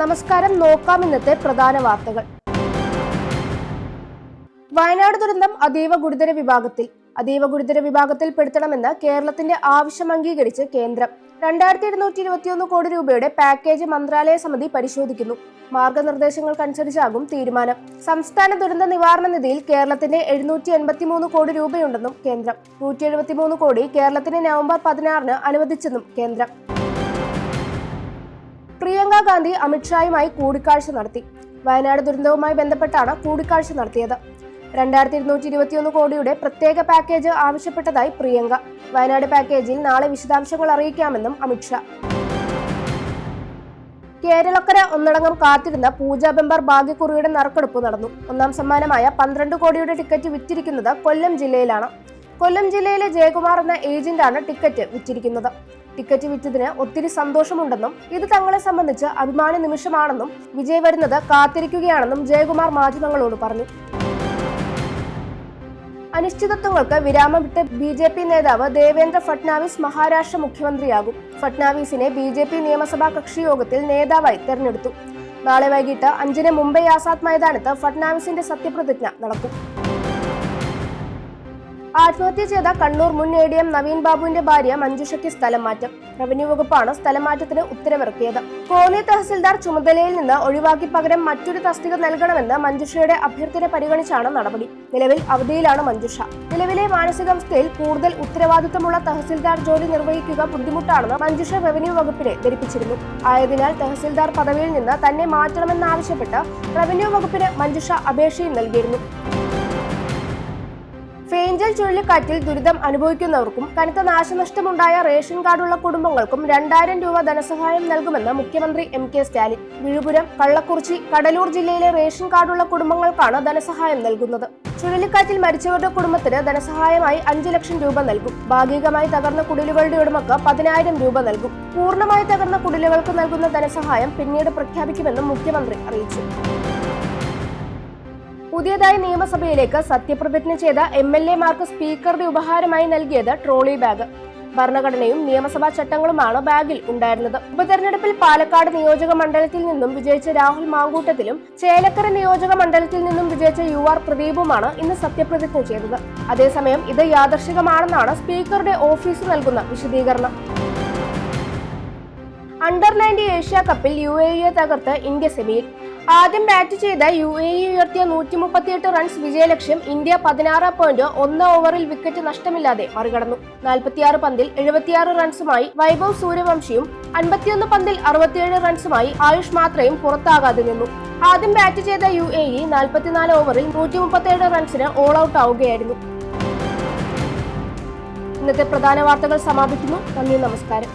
നമസ്കാരം. നോക്കാം ഇന്നത്തെ പ്രധാന വാർത്തകൾ. വയനാട് ദുരന്തം അതീവ ഗുരുതര വിഭാഗത്തിൽ. അതീവ ഗുരുതര വിഭാഗത്തിൽ പെടുത്തണമെന്ന് കേരളത്തിന്റെ ആവശ്യം അംഗീകരിച്ച് കേന്ദ്രം. രണ്ടായിരത്തി ഇരുന്നൂറ്റി ഇരുപത്തിയൊന്ന് കോടി രൂപയുടെ പാക്കേജ് മന്ത്രാലയ സമിതി പരിശോധിക്കുന്നു. മാർഗനിർദ്ദേശങ്ങൾക്കനുസരിച്ചാകും തീരുമാനം. സംസ്ഥാന ദുരന്ത നിവാരണ നിധിയിൽ കേരളത്തിന് എഴുന്നൂറ്റി എൺപത്തി മൂന്ന് കോടി രൂപയുണ്ടെന്നും കേന്ദ്രം. നൂറ്റി എഴുപത്തിമൂന്ന് കോടി കേരളത്തിന് നവംബർ പതിനാറിന് അനുവദിച്ചെന്നും കേന്ദ്രം. പ്രിയങ്ക ഗാന്ധി അമിത്ഷായുമായി കൂടിക്കാഴ്ച നടത്തി. വയനാട് ദുരന്തവുമായി ബന്ധപ്പെട്ടാണ് കൂടിക്കാഴ്ച നടത്തിയത്. രണ്ടായിരത്തി ഇരുന്നൂറ്റി ഇരുപത്തിയൊന്ന് കോടിയുടെ പ്രത്യേക പാക്കേജ് ആവശ്യപ്പെട്ടതായി പ്രിയങ്ക. വയനാട് പാക്കേജിൽ നാളെ വിശദാംശങ്ങൾ അറിയിക്കാമെന്നും അമിത്ഷാ കേരളക്കര ഒന്നടങ്കം കാത്തിരുന്ന പൂജ ബെമ്പർ ഭാഗ്യക്കുറിയുടെ നറുക്കെടുപ്പ് നടന്നു. ഒന്നാം സമ്മാനമായ പന്ത്രണ്ട് കോടിയുടെ ടിക്കറ്റ് വിറ്റിരിക്കുന്നത് കൊല്ലം ജില്ലയിലാണ്. കൊല്ലം ജില്ലയിലെ ജയകുമാർ എന്ന ഏജന്റാണ് ടിക്കറ്റ് വിറ്റിരിക്കുന്നത്. ടിക്കറ്റ് വിറ്റതിന് ഒത്തിരി സന്തോഷമുണ്ടെന്നും ഇത് തങ്ങളെ സംബന്ധിച്ച് അഭിമാന നിമിഷമാണെന്നും വിജയ് വരുന്നത് കാത്തിരിക്കുകയാണെന്നും ജയകുമാർ മാധ്യമങ്ങളോട് പറഞ്ഞു. അനിശ്ചിതത്വങ്ങൾക്ക് വിരാമമിട്ട് ബി ജെ പി നേതാവ് ദേവേന്ദ്ര ഫട്നാവിസ് മഹാരാഷ്ട്ര മുഖ്യമന്ത്രിയാകും. ഫട്നാവിസിനെ ബി ജെ പി നിയമസഭാ കക്ഷി യോഗത്തിൽ നേതാവായി തെരഞ്ഞെടുത്തു. നാളെ വൈകിട്ട് അഞ്ചിന് മുംബൈ ആസാദ് മൈതാനത്ത് ഫട്നാവിസിന്റെ സത്യപ്രതിജ്ഞ നടക്കും. ആത്മഹത്യ ചെയ്ത കണ്ണൂർ മുൻ എ ഡി എം നവീൻ ബാബുവിന്റെ ഭാര്യ മഞ്ജുഷയ്ക്ക് സ്ഥലം മാറ്റം റവന്യൂ വകുപ്പാണ് സ്ഥലം മാറ്റത്തിന് ഉത്തരവിറക്കിയത്. കോന്നി തഹസിൽദാർ ചുമതലയിൽ നിന്ന് ഒഴിവാക്കി പകരം മറ്റൊരു തസ്തിക നൽകണമെന്ന് മഞ്ജുഷയുടെ അഭ്യർത്ഥന പരിഗണിച്ചാണ് നടപടി. നിലവിൽ അവധിയിലാണ് മഞ്ജുഷ നിലവിലെ മാനസികാവസ്ഥയിൽ കൂടുതൽ ഉത്തരവാദിത്തമുള്ള തഹസിൽദാർ ജോലി നിർവഹിക്കുക ബുദ്ധിമുട്ടാണെന്ന് മഞ്ജുഷ റവന്യൂ വകുപ്പിനെ ധരിപ്പിച്ചിരുന്നു. ആയതിനാൽ തഹസിൽദാർ പദവിയിൽ നിന്ന് തന്നെ മാറ്റണമെന്നാവശ്യപ്പെട്ട് റവന്യൂ വകുപ്പിന് മഞ്ജുഷ അപേക്ഷയും നൽകിയിരുന്നു. ഫേഞ്ചൽ ചുഴലിക്കാറ്റിൽ ദുരിതം അനുഭവിക്കുന്നവർക്കും കനത്ത നാശനഷ്ടമുണ്ടായ റേഷൻ കാർഡുള്ള കുടുംബങ്ങൾക്കും രണ്ടായിരം രൂപ ധനസഹായം നൽകുമെന്ന് മുഖ്യമന്ത്രി എം കെ സ്റ്റാലിൻ. വിഴുപുരം കള്ളക്കുറിച്ചി കടലൂർ ജില്ലയിലെ റേഷൻ കാർഡുള്ള കുടുംബങ്ങൾക്കാണ് ധനസഹായം നൽകുന്നത്. ചുഴലിക്കാറ്റിൽ മരിച്ചവരുടെ കുടുംബത്തിന് ധനസഹായമായി അഞ്ചു ലക്ഷം രൂപ നൽകും. ഭാഗികമായി തകർന്ന കുടിലുകളുടെ ഉടമക്ക് പതിനായിരം രൂപ നൽകും. പൂർണമായി തകർന്ന കുടിലുകൾക്ക് നൽകുന്ന ധനസഹായം പിന്നീട് പ്രഖ്യാപിക്കുമെന്നും മുഖ്യമന്ത്രി അറിയിച്ചു. പുതിയതായി നിയമസഭയിലേക്ക് സത്യപ്രതിജ്ഞ ചെയ്ത എം എൽ എമാർക്ക് സ്പീക്കറുടെ ഉപഹാരമായി നൽകിയത് ട്രോളി ബാഗ്. ഭരണഘടനയും നിയമസഭാ ചട്ടങ്ങളുമാണ് ബാഗിൽ ഉണ്ടായിരുന്നത്. ഉപതെരഞ്ഞെടുപ്പിൽ പാലക്കാട് നിയോജക മണ്ഡലത്തിൽ നിന്നും വിജയിച്ച രാഹുൽ മാങ്കൂട്ടത്തിലും ചേലക്കര നിയോജക മണ്ഡലത്തിൽ നിന്നും വിജയിച്ച യു ആർ പ്രദീപുമാണ് ഇന്ന് സത്യപ്രതിജ്ഞ ചെയ്തത്. അതേസമയം ഇത് യാദർശികമാണെന്നാണ് സ്പീക്കറുടെ ഓഫീസ് നൽകുന്ന വിശദീകരണം. അണ്ടർ നയന്റി ഏഷ്യ കപ്പിൽ യു എ ഇയെ തകർത്ത് ഇന്ത്യ സെമിയിൽ. ആദ്യം ബാറ്റ് ചെയ്ത യു എ ഇ ഉയർത്തിയ നൂറ്റി മുപ്പത്തിയെട്ട് റൺസ് വിജയലക്ഷ്യം ഇന്ത്യ പതിനാറ് പോയിന്റ് ഒന്ന് ഓവറിൽ വിക്കറ്റ് നഷ്ടമില്ലാതെ മറികടന്നു. നാൽപ്പത്തിയാറ് പന്തിൽ എഴുപത്തിയാറ് റൺസുമായി വൈഭവ് സൂര്യവംശിയും അൻപത്തിയൊന്ന് പന്തിൽ അറുപത്തിയേഴ് റൺസുമായി ആയുഷ് മാത്രയും പുറത്താകാതെ നിന്നു. ആദ്യം ബാറ്റ് ചെയ്ത യു എ ഇ നാൽപ്പത്തിനാല് ഓവറിൽ നൂറ്റി മുപ്പത്തിയേഴ് റൺസിന് ഓൾ ഔട്ട് ആവുകയായിരുന്നു. ഇന്നത്തെ പ്രധാന വാർത്തകൾ സമാപിക്കുന്നു. നന്ദി നമസ്കാരം.